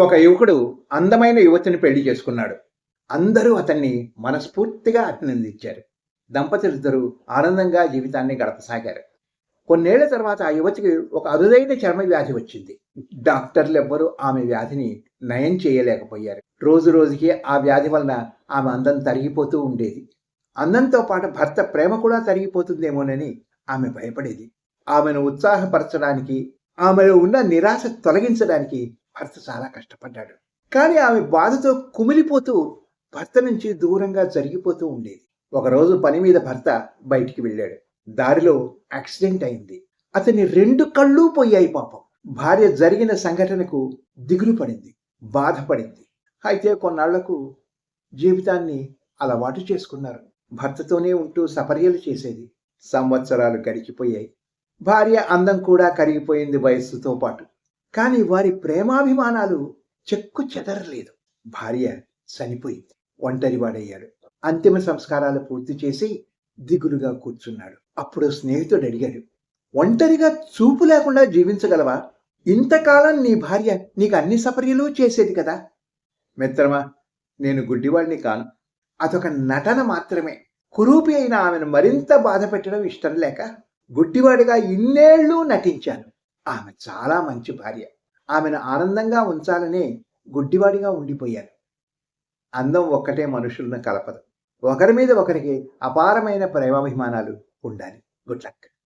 ఒక యువకుడు అందమైన యువతిని పెళ్ళి చేసుకున్నాడు. అందరూ అతన్ని మనస్ఫూర్తిగా అభినందించారు. దంపతులిద్దరూ ఆనందంగా జీవితాన్ని గడపసాగారు. కొన్నేళ్ళ తర్వాత ఆ యువతికి ఒక అరుదైన చర్మ వ్యాధి వచ్చింది. డాక్టర్లు ఎవ్వరూ ఆమె వ్యాధిని నయం చేయలేకపోయారు. రోజు రోజుకి ఆ వ్యాధి వలన ఆమె అందం తరిగిపోతూ ఉండేది. అందంతో పాటు భర్త ప్రేమ కూడా తరిగిపోతుందేమోనని ఆమె భయపడేది. ఆమెను ఉత్సాహపరచడానికి ఆమెలో ఉన్న నిరాశ తొలగించడానికి భర్త చాలా కష్టపడ్డాడు. కానీ ఆమె బాధతో కుమిలిపోతూ భర్త నుంచి దూరంగా జరిగిపోతూ ఉండేది. ఒకరోజు పని మీద భర్త బయటికి వెళ్ళాడు. దారిలో యాక్సిడెంట్ అయింది. అతని రెండు కళ్ళు పోయాయి పాపం. భార్య జరిగిన సంఘటనకు దిగులు పడింది బాధపడింది. అయితే కొన్నాళ్ళకు జీవితాన్ని అలవాటు చేసుకున్నారు. భర్తతోనే ఉంటూ సపర్యలు చేసేది. సంవత్సరాలు గడిచిపోయాయి. భార్య అందం కూడా కరిగిపోయింది వయస్సుతో పాటు. కానీ వారి ప్రేమాభిమానాలు చెక్కు చెదరలేదు. భార్య చనిపోయింది. ఒంటరివాడయ్యాడు. అంతిమ సంస్కారాలు పూర్తి చేసి దిగులుగా కూర్చున్నాడు. అప్పుడు స్నేహితుడు అడిగాడు ఒంటరిగా చూపు లేకుండా జీవించగలవా? ఇంతకాలం నీ భార్య నీకు అన్ని సపర్యలు చేసేది కదా. మిత్రమా నేను గుడ్డివాడిని కాను. అదొక నటన మాత్రమే. కురూపి అయిన ఆమెను మరింత బాధ పెట్టడం ఇష్టం లేక గుడ్డివాడిగా ఇన్నేళ్ళు నటించాను. ఆమె చాలా మంచి భార్య. ఆమెను ఆనందంగా ఉంచాలనే గుడ్డివాడిగా ఉండిపోయాను. అందం ఒక్కటే మనుషులను కలపదు. ఒకరి మీద ఒకరికి అపారమైన ప్రేమాభిమానాలు ఉండాలి. Good luck.